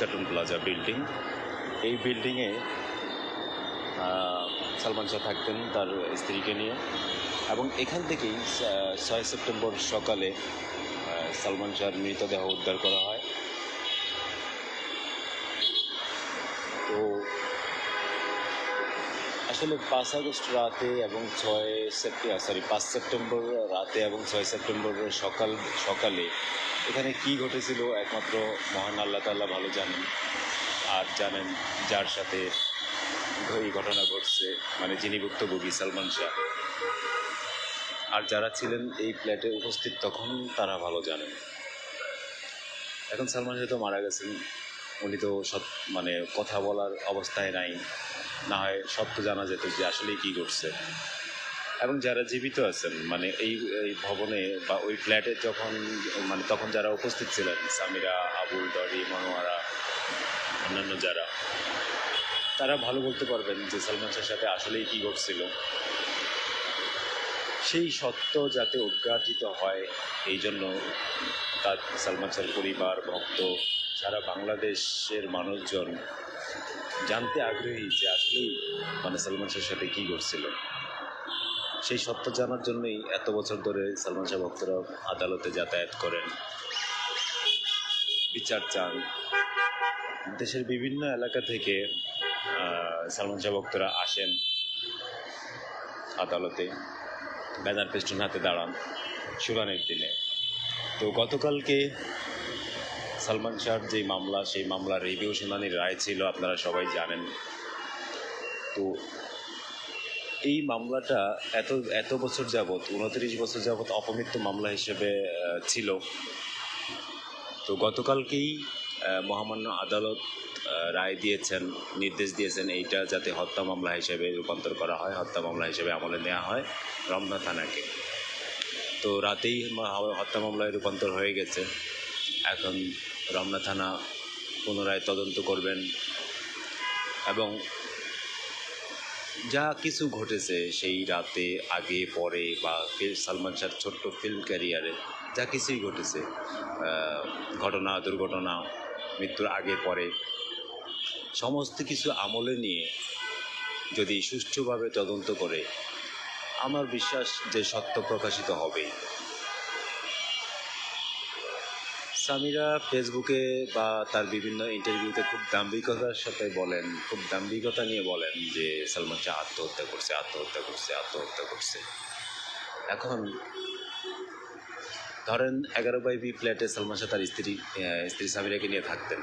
Cartoon plaza building. এই বিল্ডিংয়ে সালমান শাহ থাকতেন তার স্ত্রীকে নিয়ে। এবং এখান থেকেই ছয় সেপ্টেম্বর সকালে সালমান শাহর মৃতদেহ উদ্ধার করা হয়। আসলে পাঁচ আগস্ট রাতে এবং ছয় সেপ্টেম্বর সরি পাঁচ সেপ্টেম্বর রাতে এবং ছয় সেপ্টেম্বর সকাল, সকালে এখানে কি ঘটেছিল একমাত্র মহান আল্লাহ তাল্লাহ ভালো জানেন। আর জানেন যার সাথে এই ঘটনা ঘটছে মানে যিনি ভুক্তভোগী সালমান শাহ। আর যারা ছিলেন এই ফ্ল্যাটে উপস্থিত তখন তারা ভালো জানেন। এখন সালমান শাহ তো মারা গেছেন। উনি তো সৎ মানে কথা বলার অবস্থায় নাই। না হয় সত্য জানা যেত যে আসলে কি ঘটছে। এবং যারা জীবিত আছেন মানে এই এই ভবনে বা ওই ফ্ল্যাটে যখন মানে তখন যারা উপস্থিত ছিলেন, সামিরা, আবুল দরি মনোয়ারা, অন্যান্য যারা, তারা ভালো বলতে পারবেন যে সালমান শাহের সাথে আসলেই কী ঘটছিল। সেই সত্য যাতে উদ্ঘাটিত হয়, এই জন্য তার সালমান শাহের পরিবার, ভক্ত সারা বাংলাদেশের মানুষজন জানতে আগ্রহী যে আসলেই মানে সালমান শাহের সাথে কী ঘটছিল, সেই সত্য জানার জন্যই এত বছর ধরে সালমান শাহ ভক্তরা আদালতে যাতায়াত করেন, বিচার চান। দেশের বিভিন্ন এলাকা থেকে সালমান শাহ ভক্তরা আসেন আদালতে, ব্যানার পেস্টন হাতে দাঁড়ান শুনানির দিনে। তো গতকালকে সালমান শাহর যে মামলা, সেই মামলার রিভিউ শুনানির রায় ছিল, আপনারা সবাই জানেন। তো এই মামলাটা এত এত বছর যাবৎ উনত্রিশ বছর যাবৎ অপমৃত্যু মামলা হিসেবে ছিল। তো গতকালকেই মহামান্য আদালত রায় দিয়েছেন, নির্দেশ দিয়েছেন এইটা যাতে হত্যা মামলা হিসেবে রূপান্তর করা হয়, হত্যা মামলা হিসেবে আমলে নেওয়া হয় রমনা থানাকে। তো রাতেই হত্যা মামলায় রূপান্তর হয়ে গেছে। এখন রমনা থানা পুনরায় তদন্ত করবেন। এবং যা কিছু ঘটেছে সেই রাতে, আগে, পরে বা সালমান শাহর ছোট্ট ফিল্ম ক্যারিয়ারে যা কিছুই ঘটেছে ঘটনা, দুর্ঘটনা, মৃত্যুর আগে, পরে, সমস্ত কিছু আমলে নিয়ে যদি সুষ্ঠুভাবে তদন্ত করে, আমার বিশ্বাস যে সত্য প্রকাশিত হবে সামিরা ফেসবুকে বা তার বিভিন্ন ইন্টারভিউতে খুব দাম্ভিকতার সাথে বলেন, খুব দাম্ভিকতা নিয়ে বলেন যে, সালমান শাহ আত্মহত্যা করছে আত্মহত্যা করছে আত্মহত্যা করছে। এখন ধরেন এগারো বাই বি ফ্ল্যাটে সালমান শাহ তার স্ত্রী স্ত্রী সামিরাকে নিয়ে থাকতেন।